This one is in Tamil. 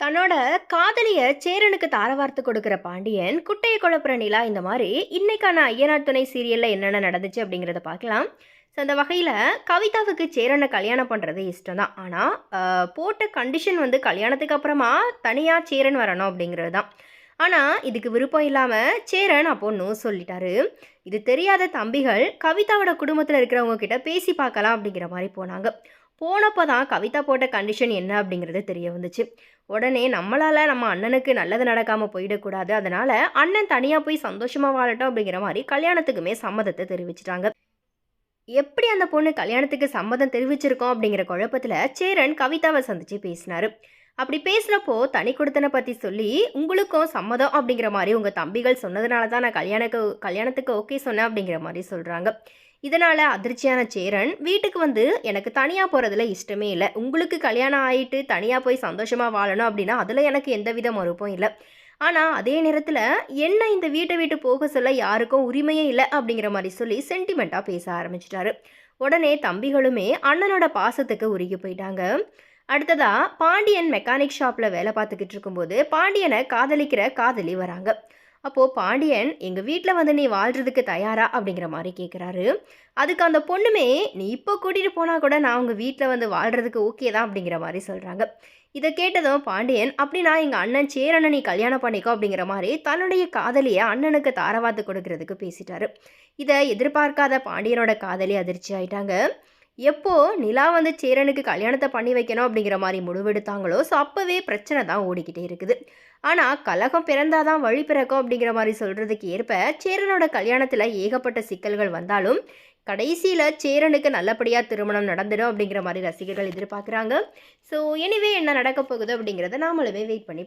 தன்னோட காதலிய சேரனுக்கு தாரவார்த்து கொடுக்குற பாண்டியன் குட்டையை குழப்புற நிலா இந்த மாதிரி இன்னைக்கான ஐயனார் துணை சீரியலில் என்னென்ன நடந்துச்சு அப்படிங்கிறத பார்க்கலாம். ஸோ அந்த வகையில் கவிதாவுக்கு சேரனை கல்யாணம் பண்ணுறது இஷ்டம் தான் ஆனால் போட்ட கண்டிஷன் வந்து கல்யாணத்துக்கு அப்புறமா தனியாக சேரன் வரணும் அப்படிங்கிறது தான். ஆனால் இதுக்கு விருப்பம் இல்லாமல் சேரன் அப்போ நோ சொல்லிட்டாரு. இது தெரியாத தம்பிகள் கவிதாவோட குடும்பத்தில் இருக்கிறவங்க கிட்ட பேசி பார்க்கலாம் அப்படிங்கிற மாதிரி போனாங்க. போனப்போ தான் கவிதா போட்ட கண்டிஷன் என்ன அப்படிங்கிறது தெரிய வந்துச்சு. உடனே நம்மளால் நம்ம அண்ணனுக்கு நல்லது நடக்காமல் போயிடக்கூடாது. அதனால் அண்ணன் தனியாக போய் சந்தோஷமாக வாழட்டும் அப்படிங்கிற மாதிரி கல்யாணத்துக்குமே சம்மதத்தை தெரிவிச்சிட்டாங்க. எப்படி அந்த பொண்ணு கல்யாணத்துக்கு சம்மதம் தெரிவிச்சிருக்கோம் அப்படிங்கிற குழப்பத்தில் சேரன் கவிதாவை சந்தித்து பேசினாரு. அப்படி பேசுகிறப்போ தனி கொடுத்தனை பற்றி சொல்லி உங்களுக்கும் சம்மதம் அப்படிங்கிற மாதிரி உங்கள் தம்பிகள் சொன்னதுனால தான் நான் கல்யாணக்கு கல்யாணத்துக்கு ஓகே சொன்னேன் அப்படிங்கிற மாதிரி சொல்கிறாங்க இதனால் அதிர்ச்சியான சேரன் வீட்டுக்கு வந்து எனக்கு தனியாக போகிறதுல இஷ்டமே இல்லை. உங்களுக்கு கல்யாணம் ஆகிட்டு தனியாக போய் சந்தோஷமாக வாழணும் அப்படின்னா அதில் எனக்கு எந்த வித மறுப்பும் இல்லை. ஆனால் அதே நேரத்தில் என்ன இந்த வீட்டை விட்டு போக சொல்ல யாருக்கும் உரிமையே இல்லை அப்படிங்கிற மாதிரி சொல்லி சென்டிமெண்ட்டாக பேச ஆரம்பிச்சிட்டாரு. உடனே தம்பிகளுமே அண்ணனோட பாசத்துக்கு உருகி போயிட்டாங்க. அடுத்ததாக பாண்டியன் மெக்கானிக் ஷாப்பில் வேலை பார்த்துக்கிட்டு இருக்கும்போது பாண்டியனை காதலிக்கிற காதலி வராங்க. அப்போது பாண்டியன் எங்கள் வீட்டில் வந்து நீ வாழ்கிறதுக்கு தயாரா? அப்படிங்கிற மாதிரி கேட்குறாரு அதுக்கு அந்த பொண்ணுமே நீ இப்போ கூட்டிகிட்டு போனால் கூட நான் உங்கள் வீட்டில் வந்து வாழ்கிறதுக்கு ஓகே தான் அப்படிங்கிற மாதிரி சொல்கிறாங்க இதை கேட்டதும் பாண்டியன் அப்படி நான் எங்கள் அண்ணன் சேரனை நீ கல்யாணம் பண்ணிக்கோ அப்படிங்கிற மாதிரி தன்னுடைய காதலியை அண்ணனுக்கு தாரவாத்து கொடுக்கறதுக்கு பேசிட்டாரு. இதை எதிர்பார்க்காத பாண்டியனோட காதலி அதிர்ச்சி ஆயிட்டாங்க. எப்போ நிலா வந்து சேரனுக்கு கல்யாணத்தை பண்ணி வைக்கணும் அப்படிங்கிற மாதிரி முடிவெடுத்தாங்களோ ஸோ அப்போவே பிரச்சனை தான் ஓடிக்கிட்டே இருக்குது. ஆனால் கலகம் பிறந்தாதான் வழி பிறக்கும் அப்படிங்கிற மாதிரி சொல்கிறதுக்கு ஏற்ப சேரனோட கல்யாணத்தில் ஏகப்பட்ட சிக்கல்கள் வந்தாலும் கடைசியில் சேரனுக்கு நல்லபடியாக திருமணம் நடந்துடும் அப்படிங்கிற மாதிரி ரசிகர்கள் எதிர்பார்க்குறாங்க. ஸோ எனிவே என்ன நடக்க போகுது அப்படிங்கிறத நாமளுமே வெயிட் பண்ணி பார்க்கலாம்